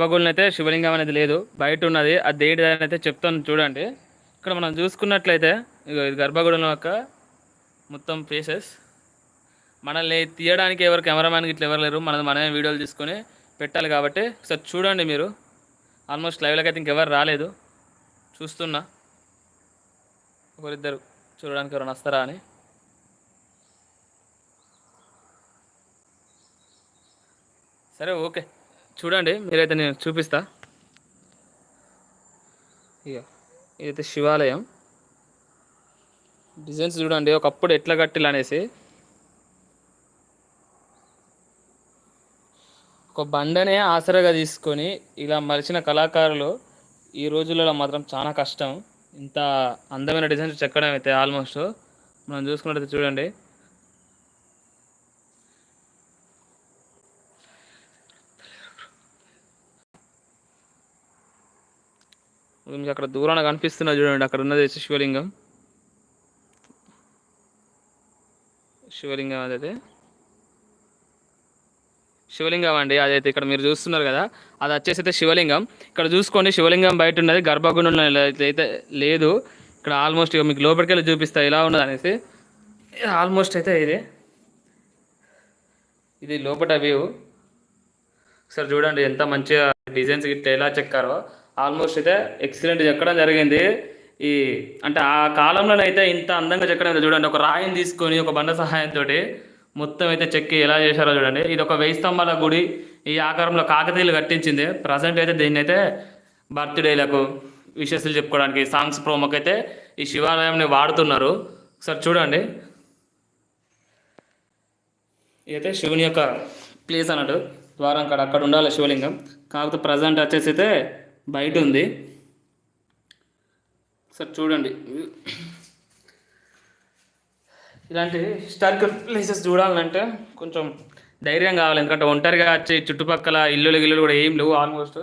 గర్భగుడిని అయితే శివలింగం అనేది లేదు. బయట ఉన్నది అది దేంటిది దాని అయితే చెప్తాను చూడండి. ఇక్కడ మనం చూసుకున్నట్లయితే ఇది గర్భగుడం యొక్క మొత్తం ఫేసెస్ మనల్ని తీయడానికి ఎవరు కెమెరామ్యాన్ ఇట్లా ఎవరు లేరు. మనది మనమే వీడియోలు తీసుకొని పెట్టాలి కాబట్టి. ఒకసారి చూడండి మీరు. ఆల్మోస్ట్ లైవ్లోకి అయితే ఇంకెవరు రాలేదు. చూస్తున్నా. ఒకరిద్దరు చూడడానికి ఎవరైనా వస్తారా అని. సరే ఓకే. చూడండి మీరైతే నేను చూపిస్తా. ఇక ఇదైతే శివాలయం. డిజైన్స్ చూడండి ఒకప్పుడు ఎట్లా కట్టిల్ అనేసి ఒక బండనే ఆసరాగా తీసుకొని ఇలా మలిచిన కళాకారులు ఈ రోజులలో మాత్రం చాలా కష్టం. ఇంత అందమైన డిజైన్స్ చెక్కడం అయితే ఆల్మోస్ట్ మనం చూసుకున్నట్టయితే చూడండి. మీకు అక్కడ దూరాన కనిపిస్తున్నది చూడండి. అక్కడ ఉన్నది వచ్చి శివలింగం. శివలింగం అదైతే. శివలింగం అండి. అదైతే ఇక్కడ మీరు చూస్తున్నారు కదా. అది వచ్చేసి అయితే శివలింగం. ఇక్కడ చూసుకోండి శివలింగం బయట ఉన్నది. గర్భగుండం అయితే లేదు. ఇక్కడ ఆల్మోస్ట్ ఇక మీకు లోపలికి వెళ్ళి చూపిస్తా ఎలా ఉన్నది అనేసి. ఆల్మోస్ట్ అయితే ఇది. ఇది లోపల వ్యూ ఒకసారి చూడండి ఎంత మంచిగా డిజైన్స్ గిట్లా ఎలా చెక్కారో. ఆల్మోస్ట్ అయితే ఎక్సలెంట్ చెక్కడం జరిగింది. ఈ అంటే ఆ కాలంలోనైతే ఇంత అందంగా చెక్కడం చూడండి ఒక రాయిని తీసుకొని ఒక బండ సహాయంతో మొత్తం అయితే చెక్కి ఎలా చేశారో చూడండి. ఇది ఒక వెయ్యి స్తంభాల గుడి. ఈ ఆకారంలో కాకతీయులు కట్టించింది. ప్రజెంట్ అయితే దీన్ని అయితే బర్త్డేలకు విషెస్లు చెప్పుకోవడానికి సాంగ్స్ ప్రోమోకి అయితే ఈ శివాలయంని వాడుతున్నారు. ఒకసారి చూడండి. ఇదైతే శివుని యొక్క ప్లేస్ అన్నట్టు ద్వారం కాడ. అక్కడ ఉండాలి శివలింగం. కాకపోతే ప్రజెంట్ వచ్చేసి అయితే బయట ఉంది సార్ చూడండి. ఇలాంటి హిస్టారికల్ ప్లేసెస్ చూడాలంటే కొంచెం ధైర్యం కావాలి. ఎందుకంటే ఒంటరిగా వచ్చి చుట్టుపక్కల ఇల్లులు గిల్లులు కూడా ఏం లేవు ఆల్మోస్ట్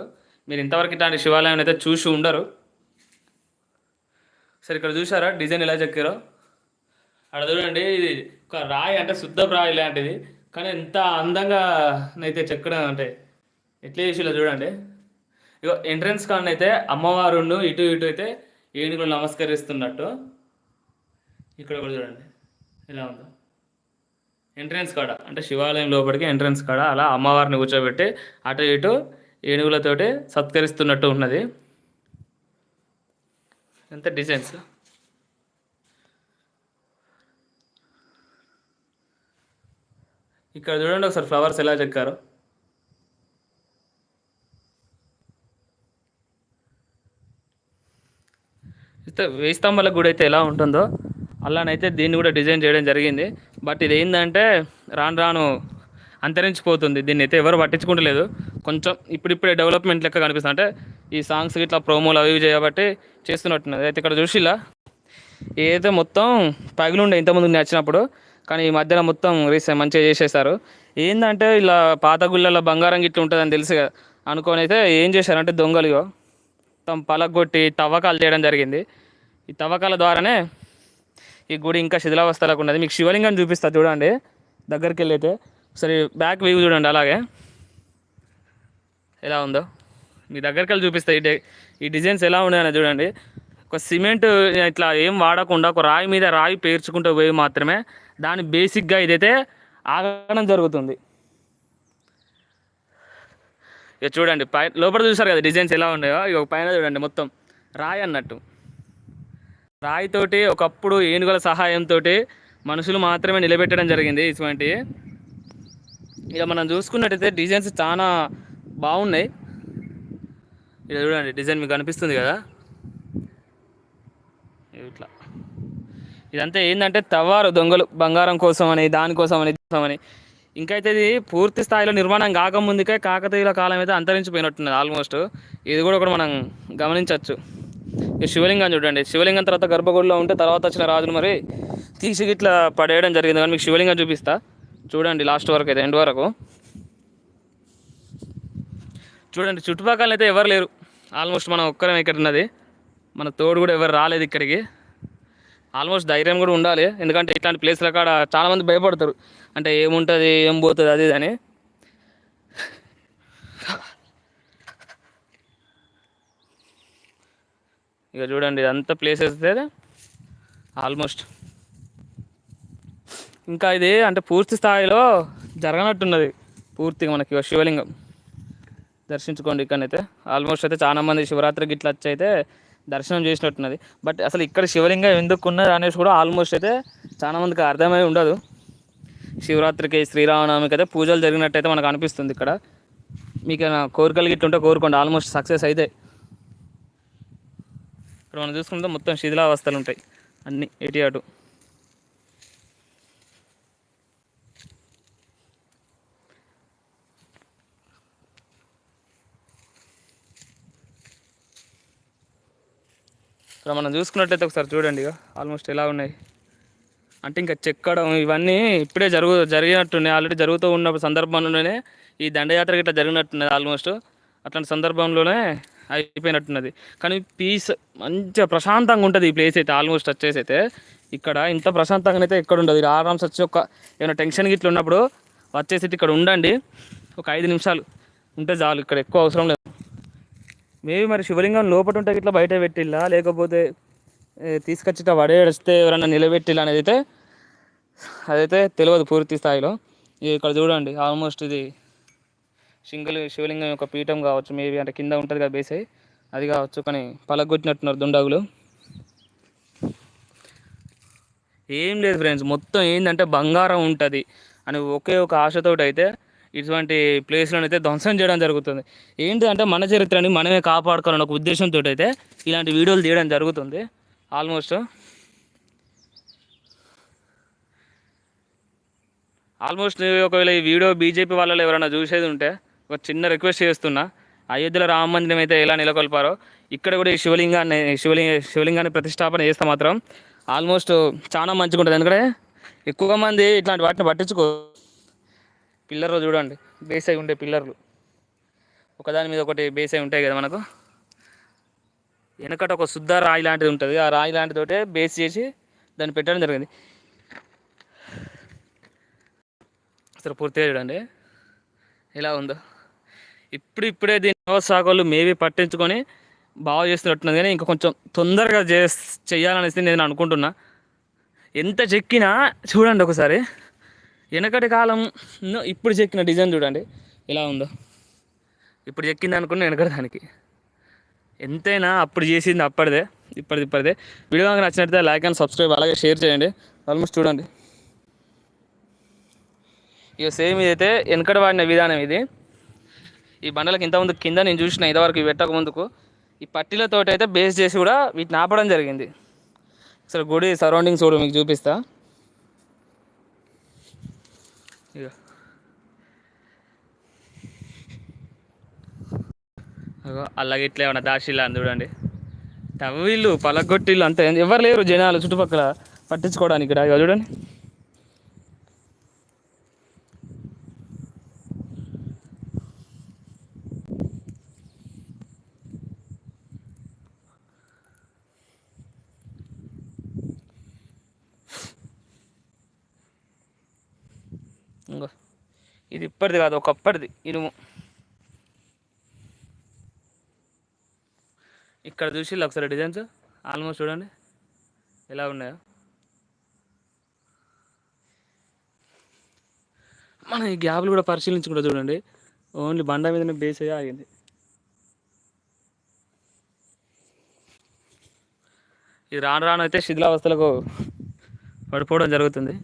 మీరు ఇంతవరకు ఇట్లాంటి శివాలయం అయితే చూసి ఉండరు. సరే ఇక్కడ చూసారా డిజైన్ ఎలా చెక్కారో? అక్కడ చూడండి ఇది ఒక రాయి అంటే శుద్ధ రాయి లాంటిది. కానీ ఎంత అందంగా అయితే చెక్కడం అంటే ఎట్లా చేసిలో చూడండి. ఇగో ఎంట్రన్స్ కాడ అయితే అమ్మవారు ఇటు ఇటు అయితే ఏనుగులు నమస్కరిస్తున్నట్టు. ఇక్కడ కూడా చూడండి ఎలా ఉందో. ఎంట్రన్స్ కాడ అంటే శివాలయం లోపలికి ఎంట్రన్స్ కాడ అలా అమ్మవారిని కూర్చోబెట్టి అటు ఇటు ఏనుగులతోటి సత్కరిస్తున్నట్టు ఉన్నది. ఎంత డిజైన్స్? ఇక్కడ చూడండి ఒకసారి ఫ్లవర్స్ ఎలా చెక్కారు. అయితే వేయి స్తంభాల గుడి అయితే ఎలా ఉంటుందో అలానైతే దీన్ని కూడా డిజైన్ చేయడం జరిగింది. బట్ ఇది ఏంటంటే రాను రాను అంతరించిపోతుంది. దీన్ని అయితే ఎవరు పట్టించుకుంటలేదు. కొంచెం ఇప్పుడిప్పుడే డెవలప్మెంట్ లెక్క కనిపిస్తుంది. అంటే ఈ సాంగ్స్ ఇట్లా ప్రోమోలు అవి ఇవి చేయబట్టి చేస్తున్నట్టున్నది. అయితే ఇక్కడ చూసిలా ఏదైతే మొత్తం పగిలుండే ఇంతకుముందు నచ్చినప్పుడు కానీ ఈ మధ్యన మొత్తం రీసెంట్ మంచిగా చేసేసారు. ఏంటంటే ఇలా పాత గుళ్ళలో బంగారం గిట్ల ఉంటుందని తెలుసు కదా. అనుకొని అయితే ఏం చేశారంటే దొంగలు మొత్తం పలగొట్టి తవ్వకాలు చేయడం జరిగింది. ఈ తవ్వకాల ద్వారానే ఈ గుడి ఇంకా శిథిలావస్థలకు ఉన్నది. మీకు శివలింగం చూపిస్తా చూడండి. దగ్గరికి వెళ్ళైతే ఒకసారి బ్యాక్ వ్యూ చూడండి అలాగే. ఎలా ఉందో. మీ దగ్గరికి వెళ్ళి చూపిస్తా. ఈ ఈ డిజైన్స్ ఎలా ఉన్నాయని చూడండి. ఒక సిమెంట్ ఇట్లా ఏం వాడకుండా ఒక రాయి మీద రాయి పేర్చుకుంటూ పోయి మాత్రమే దాని బేసిక్గా ఇదైతే ఆగడం జరుగుతుంది. ఇక చూడండి పై లోపల చూసారు కదా డిజైన్స్ ఎలా ఉన్నాయో. ఇక పైన చూడండి మొత్తం రాయి అన్నట్టు. రాయితోటి ఒకప్పుడు ఏనుగుల సహాయంతో మనుషులు మాత్రమే నిలబెట్టడం జరిగింది ఇటువంటి. ఇక మనం చూసుకున్నట్టయితే డిజైన్స్ చాలా బాగున్నాయి. ఇక చూడండి డిజైన్ మీకు కనిపిస్తుంది కదా? ఇట్లా. ఇదంతా ఏంటంటే తవ్వారు దొంగలు బంగారం కోసం అని దానికోసం అని కోసం అని ఇంకైతే ఇది పూర్తి స్థాయిలో నిర్మాణం కాకముందుకే కాకతీయుల కాలం అయితే అంతరించిపోయినట్టున్నది ఆల్మోస్ట్ ఇది కూడా ఒకటి మనం గమనించవచ్చు. ఈ శివలింగం చూడండి. శివలింగం తర్వాత గర్భగుడిలో ఉంటే తర్వాత వచ్చిన రాజును మరి తీసి ఇట్లా పడేయడం జరిగింది. కానీ మీకు శివలింగం చూపిస్తా. చూడండి లాస్ట్ వరకు అయితే ఎండ్ వరకు. చూడండి చుట్టుపక్కల అయితే ఎవరు లేరు. ఆల్మోస్ట్ మనం ఒక్కరం ఇక్కడ ఉన్నది. మన తోడు కూడా ఎవరు రాలేదు ఇక్కడికి. ఆల్మోస్ట్ ధైర్యం కూడా ఉండాలి. ఎందుకంటే ఇట్లాంటి ప్లేస్ల కాడ చాలామంది భయపడతారు. అంటే ఏముంటుంది ఏం పోతుంది అది ఇది అని. ఇక చూడండి ఇదంతా ప్లేసెస్ ఆల్మోస్ట్ ఇంకా ఇది అంటే పూర్తి స్థాయిలో జరగనట్టున్నది. పూర్తిగా మనకి శివలింగం. దర్శించుకోండి ఇక్కడనైతే. ఆల్మోస్ట్ అయితే చాలా మంది శివరాత్రికి ఇట్లా వచ్చి అయితే దర్శనం చేసినట్టున్నది. బట్ అసలు ఇక్కడ శివలింగం ఎందుకు ఉన్నది అనేసి కూడా ఆల్మోస్ట్ అయితే చాలా మందికి అర్థమై ఉండదు. శివరాత్రికి శ్రీరామనవమికి అయితే పూజలు జరిగినట్టయితే మనకు అనిపిస్తుంది ఇక్కడ. మీకు కోరికలు గిట్ల ఉంటే కోరుకోండి. ఆల్మోస్ట్ సక్సెస్ అయితే. ఇక్కడ మనం చూసుకుంటే మొత్తం శిథిలావస్థలు ఉంటాయి. అన్నీ ఎటు అటు. ఇక్కడ మనం చూసుకున్నట్లయితే ఒకసారి చూడండి ఇక ఆల్మోస్ట్ ఎలా ఉన్నాయి. అంటే ఇంకా చెక్కడం ఇవన్నీ ఇప్పుడే జరుగు జరిగినట్టున్నాయి. ఆల్రెడీ జరుగుతూ ఉన్న సందర్భంలోనే ఈ దండయాత్ర ఇట్లా జరిగినట్టున్నది ఆల్మోస్ట్. అట్లాంటి సందర్భంలోనే అయిపోయినట్టున్నది. కానీ పీస్ మంచిగా ప్రశాంతంగా ఉంటుంది ఈ ప్లేస్ అయితే ఆల్మోస్ట్ వచ్చేసి అయితే. ఇక్కడ ఇంత ప్రశాంతంగా అయితే ఎక్కడ ఉండదు. ఇది ఆరామ్స్ వచ్చి ఒక ఏమైనా టెన్షన్ గిట్ల ఉన్నప్పుడు వచ్చేసి ఇక్కడ ఉండండి. ఒక ఐదు నిమిషాలు ఉంటే చాలు ఇక్కడ ఎక్కువ అవసరం లేదు. మేబీ మరి శివలింగం లోపల ఉంటే ఇట్లా బయట పెట్టిల్లా? లేకపోతే తీసుకొచ్చి వడేస్తే ఎవరన్నా నిలబెట్టిల్లా అనేది అయితే అదైతే తెలియదు పూర్తి స్థాయిలో. ఇది ఇక్కడ చూడండి ఆల్మోస్ట్ ఇది సింగిల్ శివలింగం యొక్క పీఠం కావచ్చు మేబీ అంటే కింద ఉంటుంది కదా బేసై అది కావచ్చు కానీ పలగొట్టినట్టున్నారు దుండగులు. ఏం లేదు ఫ్రెండ్స్ మొత్తం ఏంటంటే బంగారం ఉంటుంది. అని ఒకే ఒక ఆశతోటి అయితే ఇటువంటి ప్లేస్లను అయితే ధ్వంసం చేయడం జరుగుతుంది. ఏంటంటే మన చరిత్రని మనమే కాపాడుకోవాలని ఒక ఉద్దేశంతో అయితే ఇలాంటి వీడియోలు తీయడం జరుగుతుంది. ఆల్మోస్ట్ ఆల్మోస్ట్ ఒకవేళ ఈ వీడియో బీజేపీ వాళ్ళలో ఎవరైనా చూసేది ఉంటే ఒక చిన్న రిక్వెస్ట్ చేస్తున్నా. అయోధ్యలో రామ మందిరం అయితే ఎలా నెలకొల్పారో ఇక్కడ కూడా ఈ శివలింగాన్ని శివలింగ శివలింగాన్ని ప్రతిష్టాపన చేస్తే మాత్రం ఆల్మోస్ట్ చాలా మంచిగా ఉంటుంది ఎందుకంటే ఎక్కువ మంది ఇట్లాంటి వాటిని పట్టించుకో పిల్లర్లు చూడండి. బేస్ అయి ఉండే పిల్లర్లు. ఒకదాని మీద ఒకటి బేస్ అయి ఉంటాయి కదా మనకు. వెనకట ఒక శుద్ధ రాయి లాంటిది ఉంటుంది. ఆ రాయి లాంటితోటే బేస్ చేసి దాన్ని పెట్టడం జరిగింది. అసలు పూర్తిగా చూడండి. ఎలా ఉందో. ఇప్పుడు ఇప్పుడే దీని సాగులు మేబీ పట్టించుకొని బాగా చేస్తున్నట్టున్నది. కానీ ఇంకా కొంచెం తొందరగా చే చేయాలనేసి నేను అనుకుంటున్నా. ఎంత చెక్కినా చూడండి ఒకసారి. వెనకటి కాలం ఇప్పుడు చెక్కిన డిజైన్ చూడండి. ఎలా ఉందో. ఇప్పుడు చెక్కింది అనుకున్న వెనకటి దానికి. ఎంతైనా అప్పుడు చేసింది అప్పటిదే ఇప్పటిది ఇప్పటిదే. వీడియో కనుక నచ్చినట్లయితే లైక్ అండ్ సబ్స్క్రైబ్ అలాగే షేర్ చేయండి. ఆల్మోస్ట్ చూడండి. ఇక సేమ్ ఇదైతే వెనకటి వాడిన విధానం ఇది. ఈ బండలకు ఇంతకుముందు కింద నేను చూసిన ఇంతవరకు పెట్టక ముందుకు ఈ పట్టీలతో అయితే బేస్ చేసి కూడా వీటిని ఆపడం జరిగింది. అసలు గుడి సరౌండింగ్స్ కూడా మీకు చూపిస్తా. ఇక అలాగే ఇట్లా ఏమన్నా దాషిల్లా అని చూడండి. తవ్విళ్ళు పలగొట్టిళ్ళు అంతే. ఎవరు లేరు జనాలు చుట్టుపక్కల పట్టించుకోవడానికి ఇక్కడ చూడండి ఇంకో ఇది ఇప్పటిది కాదు ఒకప్పటిది. ఇనుము. ఇక్కడ చూసి ఒకసారి డిజైన్స్ ఆల్మోస్ట్ చూడండి. ఎలా ఉన్నాయో. మనం ఈ గ్యాప్లు కూడా పరిశీలించి చూడండి. ఓన్లీ బండ మీదనే బేస్ అయ్యి ఆగింది. ఇది రాను రాను అయితే శిథిలావస్థలకు పడిపోవడం జరుగుతుంది.